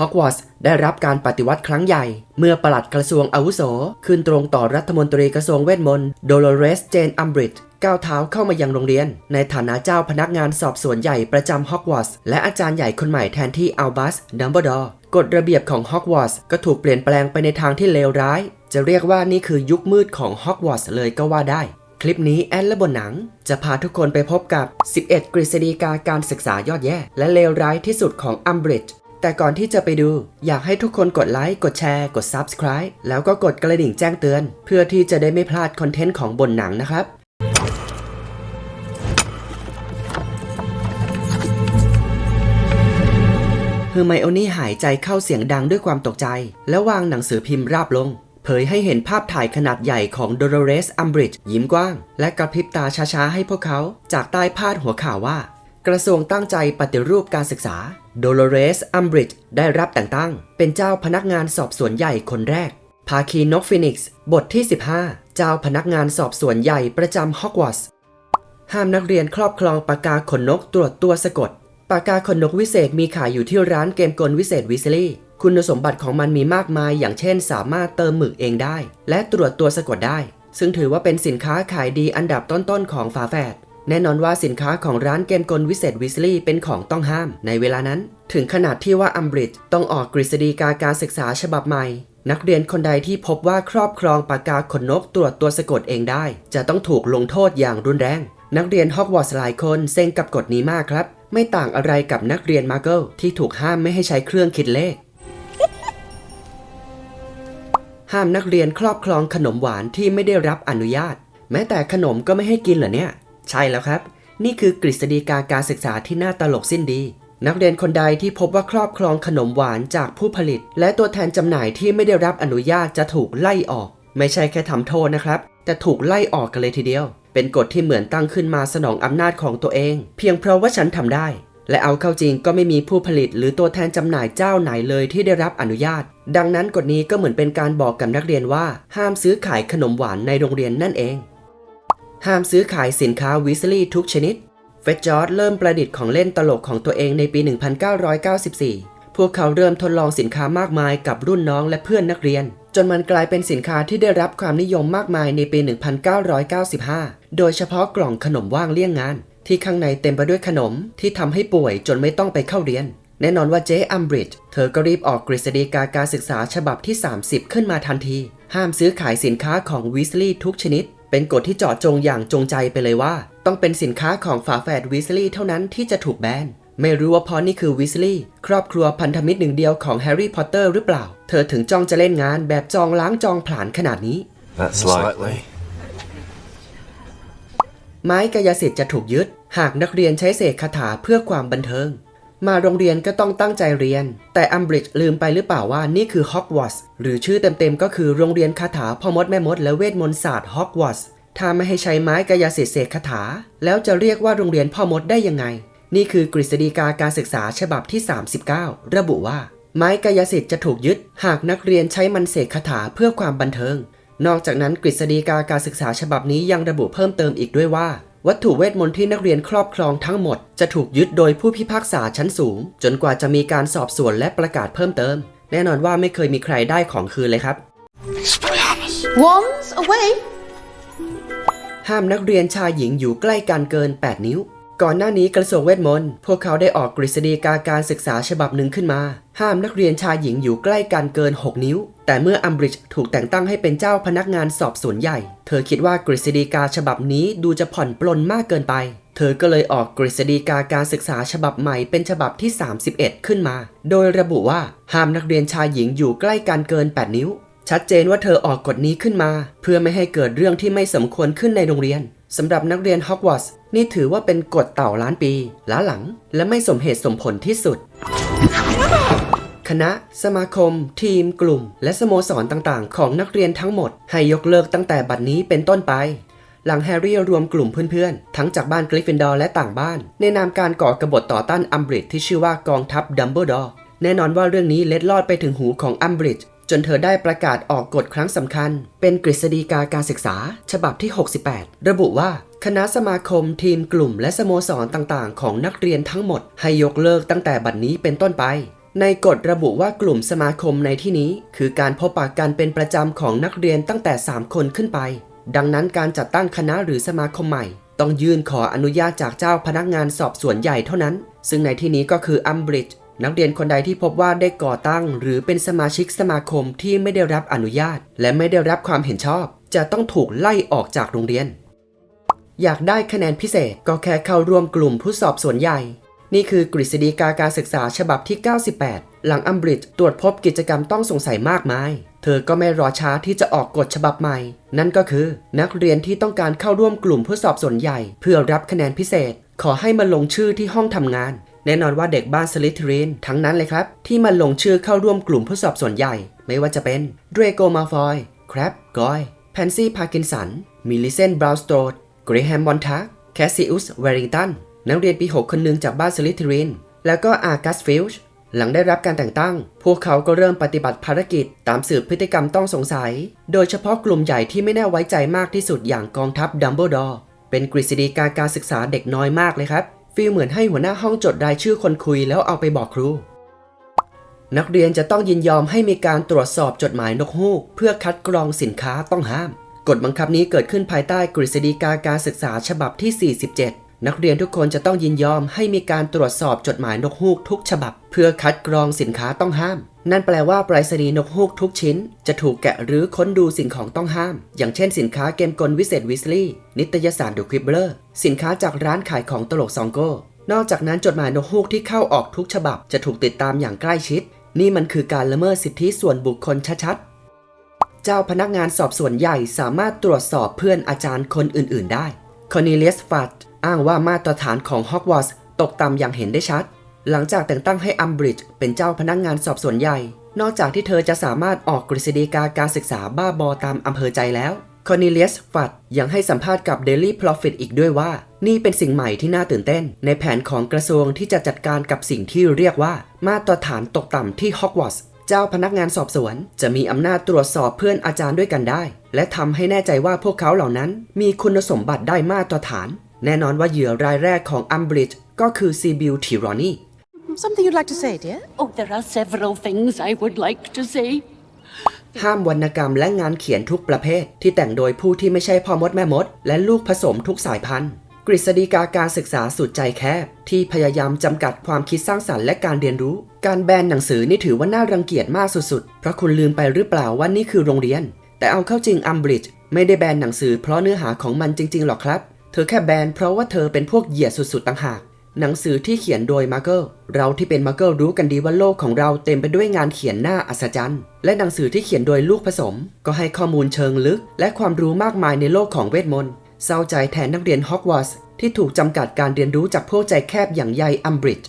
ฮอกวอตส์ได้รับการปฏิวัติครั้งใหญ่ เมื่อปลัดกระทรวงอาวุโส ขึ้นตรงต่อรัฐมนตรีกระทรวงเวทมนต์โดโลเรสเจนอัมบริดก้าวเท้าเข้ามายังโรงเรียน ในฐานะเจ้าพนักงานสอบสวนใหญ่ประจำฮอกวอตส์และอาจารย์ใหญ่คนใหม่แทนที่อัลบัสดัมเบิลดอร์กฎระเบียบของฮอกวอตส์ก็ถูกเปลี่ยนแปลงไปในทางที่เลวร้าย จะเรียกว่านี่คือยุคมืดของฮอกวอตส์เลยก็ว่าได้ คลิปนี้แอนและบนหนัง จะพาทุกคนไปพบกับ 11 กฤษฎีกาการศึกษายอดแย่ และเลวร้ายที่สุดของอัมบริดจ์ แต่ก่อนที่จะไปดู อยากให้ทุกคนกดไลค์ กดแชร์ กด Subscribe แล้วก็กดกระดิ่งแจ้งเตือน เพื่อที่จะได้ไม่พลาดคอนเทนต์ของบนหนังนะครับ เฮอร์ไมโอนี่หายใจเข้าเสียงดังด้วยความตกใจ แล้ววางหนังสือพิมพ์ราบลง เผยให้เห็นภาพถ่ายขนาดใหญ่ของโดโ o เรสอัมบริดจ์ยิ้มกว้าง และกระพริบตาช้าๆให้พวกเขา จากใต้พาดหัวข่าวว่า กระทรวงตั้งใจปฏิรูปการศึกษา โดโ o เรส อัมบริดจ์ได้รับแต่งตั้ง เป็นเจ้าพนักงานสอบสวนใหญ่คนแรก ภาคีนกฟินิกซ์ บทที่ 15 เจ้าพนักงานสอบสวนใหญ่ประจำฮอกวอตส์ ห้ามนักเรียนครอบครองปากกาขนนกตรวจตัวสะกด ปากกาขนนกวิเศษมีขายอยู่ที่ร้านเกมกลวิเศษวิสลี่คุณสมบัติของมันมีมากมาย อย่างเช่น สามารถเติมหมึกเองได้ และตรวจตัวสะกดได้ ซึ่งถือว่าเป็นสินค้าขายดีอันดับต้นๆของฝาแฝด แน่นอนว่าสินค้าของร้านเกมกลวิเศษวิสลี่เป็นของต้องห้ามในเวลานั้น ถึงขนาดที่ว่าอัมบริดต้องออกกฤษฎีกาการศึกษาฉบับใหม่ นักเรียนคนใดที่พบว่าครอบครองปากกาขนนกตรวจตัวสะกดเองได้ จะต้องถูกลงโทษอย่างรุนแรง นักเรียนฮอกวอตส์หลายคนเซ็งกับกฎนี้มากครับ ไม่ต่างอะไรกับนักเรียนมาร์เกิลที่ถูกห้ามไม่ให้ใช้เครื่องคิดเลขห้ามนักเรียนครอบครองขนมหวานที่ไม่ได้รับอนุญาต แม้แต่ขนมก็ไม่ให้กินเหรอเนี่ย ใช่แล้วครับ นี่คือกฤษฎีกาการศึกษาที่น่าตลกสิ้นดี นักเรียนคนใดที่พบว่าครอบครองขนมหวานจากผู้ผลิต และตัวแทนจำหน่ายที่ไม่ได้รับอนุญาตจะถูกไล่ออก ไม่ใช่แค่ทำโทษนะครับ แต่ถูกไล่ออกกันเลยทีเดียว เป็นกฎที่เหมือนตั้งขึ้นมาสนองอำนาจของตัวเอง เพียงเพราะว่าฉันทำได้และเอาเข้าจริงก็ไม่มีผู้ผลิตหรือตัวแทนจำหน่ายเจ้าไหนเลยที่ได้รับอนุญาต ดังนั้นกฎนี้ก็เหมือนเป็นการบอกกับนักเรียนว่า ห้ามซื้อขายขนมหวานในโรงเรียนนั่นเอง ห้ามซื้อขายสินค้าวิสลี่ทุกชนิด เฟดจอร์ดเริ่มประดิษฐ์ของเล่นตลกของตัวเองในปี 1994 พวกเขาเริ่มทดลองสินค้ามากมายกับรุ่นน้องและเพื่อนนักเรียน จนมันกลายเป็นสินค้าที่ได้รับความนิยมมากมายในปี 1995 โดยเฉพาะกล่องขนมว่างเลี่ยงงาน ที่ข้างในเต็มไปด้วยขนมที่ทำให้ป่วยจนไม่ต้องไปเข้าเรียน แน่นอนว่าเจ๊อัมบริดจ์เธอก็รีบออกกฤษฎีกาการศึกษาฉบับที่ 30 ขึ้นมาทันที ห้ามซื้อขายสินค้าของวิสลี่ทุกชนิด เป็นกฎที่เจาะจงอย่างจงใจไปเลยว่า ต้องเป็นสินค้าของฝาแฝดวิสลี่เท่านั้นที่จะถูกแบนไม่รู้ว่าเพราะนี่คือวิสลี่ครอบครัวพันธมิตรหนึ่งเดียวของแฮร์รี่พอตเตอร์หรือเปล่า เธอถึงจ้องจะเล่นงานแบบจองล้างจองผลาญขนาดนี้ That's likely. ไม้กายสิทธิ์จะถูกยึด หากนักเรียนใช้เสกคาถาเพื่อความบันเทิง มาโรงเรียนก็ต้องตั้งใจเรียน แต่อัมบริดจ์ลืมไปหรือเปล่าว่านี่คือฮอกวอตส์หรือชื่อเต็มๆก็คือโรงเรียนคาถาพ่อมดแม่มดและเวทมนต์ศาสตร์ฮอกวอตส์ถ้าไม่ให้ใช้ไม้กายสิทธิ์เสกคาถา แล้วจะเรียกว่าโรงเรียนพ่อมดได้ยังไง นี่คือกฤษฎีกาการศึกษาฉบับที่ 39 ระบุว่า ไม้กายสิทธิ์จะถูกยึด หากนักเรียนใช้มันเสกคาถาเพื่อความบันเทิง นอกจากนั้นกฤษฎีกาการศึกษาฉบับนี้ยังระบุเพิ่มเติมอีกด้วยว่า วัตถุเวทมนต์ที่นักเรียนครอบครองทั้งหมด จะถูกยึดโดยผู้พิพากษาชั้นสูง จนกว่าจะมีการสอบสวนและประกาศเพิ่มเติม แน่นอนว่าไม่เคยมีใครได้ของคืนเลยครับ Wands away. ห้ามนักเรียนชายหญิงอยู่ใกล้กันเกิน 8 นิ้ว ก่อนหน้านี้กระทรวงเวทมนต์พวกเขาได้ออกกฤษฎีกาการศึกษาฉบับหนึ่งขึ้นมา ห้ามนักเรียนชายหญิงอยู่ใกล้กันเกิน 6 นิ้ว แต่เมื่ออัมบริดจ์ถูกแต่งตั้งให้เป็นเจ้าพนักงานสอบสวนใหญ่ เธอคิดว่ากฤษฎีกาฉบับนี้ดูจะผ่อนปลนมากเกินไป เธอก็เลยออกกฤษฎีกาการศึกษาฉบับใหม่เป็นฉบับที่ 31 ขึ้นมา โดยระบุว่าห้ามนักเรียนชายหญิงอยู่ใกล้กันเกิน 8 นิ้ว ชัดเจนว่าเธอออกกฎนี้ขึ้นมา เพื่อไม่ให้เกิดเรื่องที่ไม่สมควรขึ้นในโรงเรียน สำหรับนักเรียนฮอกวอตส์นี่ถือว่าเป็นกฎเต่าล้านปีล้าหลัง และไม่สมเหตุสมผลที่สุด คณะ สมาคม ทีม กลุ่ม และสโมสรต่างๆ ของนักเรียนทั้งหมด ให้ยกเลิกตั้งแต่บัดนี้เป็นต้นไป หลังแฮร์รี่รวมกลุ่มเพื่อนๆ ทั้งจากบ้านกริฟฟินดอร์และต่างบ้าน ในนามการก่อกบฏต่อต้านอัมบริดที่ชื่อว่ากองทัพดัมเบิลดอร์แน่นอนว่าเรื่องนี้เล็ดลอดไปถึงหูของอัมบริด จนเธอได้ประกาศออกกฎครั้งสำคัญ เป็นกฤษฎีกาการศึกษา ฉบับที่ 68 ระบุว่าคณะสมาคมทีมกลุ่มและสโมสรต่างๆ ของนักเรียนทั้งหมด ให้ยกเลิกตั้งแต่บัดนนี้เป็นต้นไป ในกฎระบุว่ากลุ่มสมาคมในที่นี้ คือการพบปะกันเป็นประจำของนักเรียนตั้งแต่ 3 คนขึ้นไป ดังนั้นการจัดตั้งคณะหรือสมาคมใหม่ ต้องยื่นขออนุญาตจากเจ้าพนักงานสอบสวนใหญ่เท่านั้น ซึ่งในที่นี้ก็คืออัมบริดจ์ นักเรียนคนใดที่พบว่าได้ก่อตั้ง หรือเป็นสมาชิกสมาคมที่ไม่ได้รับอนุญาต และไม่ได้รับความเห็นชอบ จะต้องถูกไล่ออกจากโรงเรียน อยากได้คะแนนพิเศษก็แค่เข้าร่วมกลุ่มผู้สอบส่วนใหญ่ นี่คือกฤษฎีกาการศึกษาฉบับที่ 98 หลังอัมบริดจ์ตรวจพบกิจกรรมต้องสงสัยมากมาย เธอก็ไม่รอช้าที่จะออกกฎฉบับใหม่ นั่นก็คือ นักเรียนที่ต้องการเข้าร่วมกลุ่มผู้สอบส่วนใหญ่ เพื่อรับคะแนนพิเศษ ขอให้มาลงชื่อที่ห้องทำงาน แน่นอนว่าเด็กบ้านสลิทรินทั้งนั้นเลยครับ ที่มาลงชื่อเข้าร่วมกลุ่มผู้สอบส่วนใหญ่ ไม่ว่าจะเป็นเดรโกมาฟอยแครบกอยแพนซี่พาร์กินสันมิลิเซนบราวสโตรดเกรแฮมมอนทักแคสซิอุสเวริงตันนักเรียนปี 6 คนหนึ่งจากบ้านสลิทรินแล้วก็อาร์กัสฟิลช์หลังได้รับการแต่งตั้ง พวกเขาก็เริ่มปฏิบัติภารกิจตามสืบพฤติกรรมต้องสงสัย โดยเฉพาะกลุ่มใหญ่ที่ไม่แน่าไว้ใจมากที่สุดอย่างกองทัพดัมเบิลดอร์เป็นกฤษฎีกาการศึกษาเด็กน้อยมากเลยครับ ฟีลเหมือนให้หัวหน้าห้องจดรายชื่อคนคุยแล้วเอาไปบอกครู นักเรียนจะต้องยินยอมให้มีการตรวจสอบจดหมายนกฮูก เพื่อคัดกรองสินค้าต้องห้าม กฎบังคับนี้เกิดขึ้นภายใต้กฤษฎีกาการศึกษาฉบับที่ 47 นักเรียนทุกคนจะต้องยินยอมให้มีการตรวจสอบจดหมายนกฮูกทุกฉบับ เพื่อคัดกรองสินค้าต้องห้าม นั่นแปลว่าปรษณีย์นกฮูกทุกชิ้น จะถูกแกะหรือค้นดูสิ่งของต้องห้าม อย่างเช่นสินค้าเกมกลวิเศษวิสลี่นิตยสารดูควิบเบอร์สินค้าจากร้านขายของตลกซองโก้นอกจากนั้นจดหมายนกฮูกที่เข้าออกทุกฉบับ จะถูกติดตามอย่างใกล้ชิด นี่มันคือการละเมิดสิทธิส่วนบุคคลชัดๆเจ้าพนักงานสอบสวนใหญ่สามารถตรวจสอบเพื่อนอาจารย์คนอื่น ๆ ได้ คอนเลียสฟัดอ้างว่ามาตรฐานของฮอกวอตส์ตกต่ำอย่างเห็นได้ชัด หลังจากแต่งตั้งให้อัมบริดจ์เป็นเจ้าพนักงานสอบสวนใหญ่ นอกจากที่เธอจะสามารถออกกฤษฎีกาการศึกษาบ้าบอตามอำเภอใจแล้วคอนเลียสฟัดยังให้สัมภาษณ์กับ Daily Profit อีกด้วยว่า นี่เป็นสิ่งใหม่ที่น่าตื่นเต้น ในแผนของกระทรวงที่จะจัดการกับสิ่งที่เรียกว่ามาตรฐานตกต่ำที่ฮอกวอตส์ เจ้าพนักงานสอบสวน จะมีอำนาจตรวจสอบเพื่อนอาจารย์ด้วยกันได้ และทำให้แน่ใจว่าพวกเขาเหล่านั้นมีคุณสมบัติได้มาตรฐาน แน่นอนว่าเหยื่อรายแรกของอัมบริดจ์ก็คือซีบิลทิรอนี Something you'd like to say, dear? Oh, there are several things I would like to say. ห้ามวรรณกรรมและงานเขียนทุกประเภท ที่แต่งโดยผู้ที่ไม่ใช่พ่อมดแม่มด และลูกผสมทุกสายพันธุ์ กฤษฎีกาการศึกษาสุดใจแคบ ที่พยายามจำกัดความคิดสร้างสรรค์และการเรียนรู้ การแบนหนังสือนี่ถือว่าน่ารังเกียจมากสุดๆ เพราะคุณลืมไปหรือเปล่าว่านี่คือโรงเรียน แต่เอาเข้าจริงอัมบริดจ์ไม่ได้แบนหนังสือเพราะเนื้อหาของมันจริงๆหรอกครับ เธอแค่แบนเพราะว่าเธอเป็นพวกเหยียดสุดๆต่างหากหนังสือที่เขียนโดยมาร์เกิลเราที่เป็นมาร์เกิลรู้กันดีว่าโลกของเราเต็มไปด้วยงานเขียนหน้าอัศจรรย์ และหนังสือที่เขียนโดยลูกผสม ก็ให้ข้อมูลเชิงลึก และความรู้มากมายในโลกของเวทมนต์ เศร้าใจแทนนักเรียนฮอกวอตส์ที่ถูกจำกัดการเรียนรู้จากพวกใจแคบอย่างใยอัมบริดจ์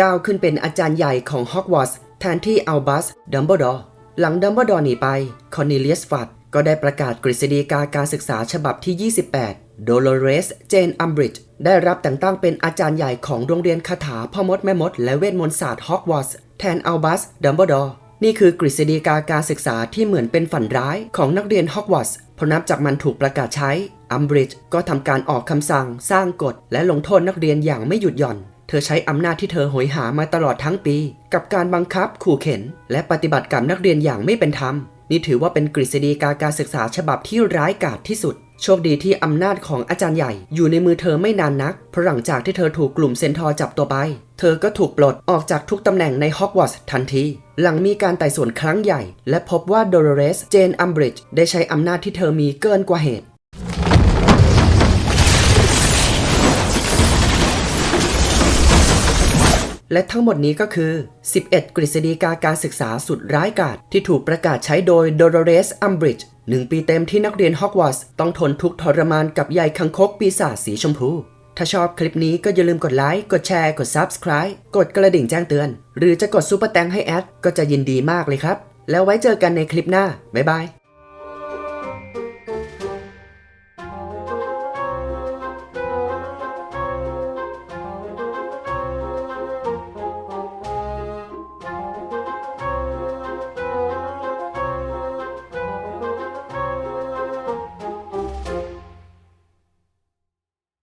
ก้าวขึ้นเป็นอาจารย์ใหญ่ของฮอกวอตส์แทนที่อัลบัสดัมเบิลดอร์หลังดัมเบิลดอร์หนีไปคอนเนเลียสฟัดก็ได้ประกาศกฤษฎีกาการศึกษาฉบับที่ 28 โดโลเรส เจน อัมบริดจ์ได้รับแต่งตั้งเป็นอาจารย์ใหญ่ของโรงเรียนคาถาพ่อมดแม่มด และเวทมนต์ศาสตร์ฮอกวอตส์แทนอัลบัสดัมเบิลดอร์นี่คือกฤษฎีกาการศึกษาที่เหมือนเป็นฝันร้ายของนักเรียนฮอกวอตส์ พราะนับจากมันถูกประกาศใช้อัมบริดจ์ก็ทำการออกคำสั่ง สร้างกฎ และลงโทษนักเรียนอย่างไม่หยุดหย่อน เธอใช้อำนาจที่เธอหอยหามาตลอดทั้งปี กับการบังคับ ขู่เข็น และปฏิบัติกับนักเรียนอย่างไม่เป็นธรรม นี่ถือว่าเป็นกฤษฎีกาการศึกษาฉบับที่ร้ายกาจที่สุด โชคดีที่อำนาจของอาจารย์ใหญ่อยู่ในมือเธอไม่นานนัก เพราะหลังจากที่เธอถูกกลุ่มเซนทอร์จับตัวไป เธอก็ถูกปลดออกจากทุกตำแหน่งในฮอกวอตส์ทันที หลังมีการไต่สวนครั้งใหญ่ และพบว่าโดโลเรส เจนอัมบริดจ์ได้ใช้อำนาจที่เธอมีเกินกว่าเหตุและทั้งหมดนี้ก็คือ 11 กฤษฎีกาการศึกษาสุดร้ายกาจที่ถูกประกาศใช้โดยโดโ o เรส อัมบริดจ์ หนึ่งปีเต็มที่นักเรียนฮอกวอตส์ต้องทนทุกข์ทรมานกับใยคังคกปีศาจสีชมพู ถ้าชอบคลิปนี้ก็อย่าลืมกดไลค์ กดแชร์ กด Subscribe กดกระดิ่งแจ้งเตือน หรือจะกดซูเปอร์แตงให้แอดก็จะยินดีมากเลยครับ แล้วไว้เจอกันในคลิปหน้า บ๊ายบาย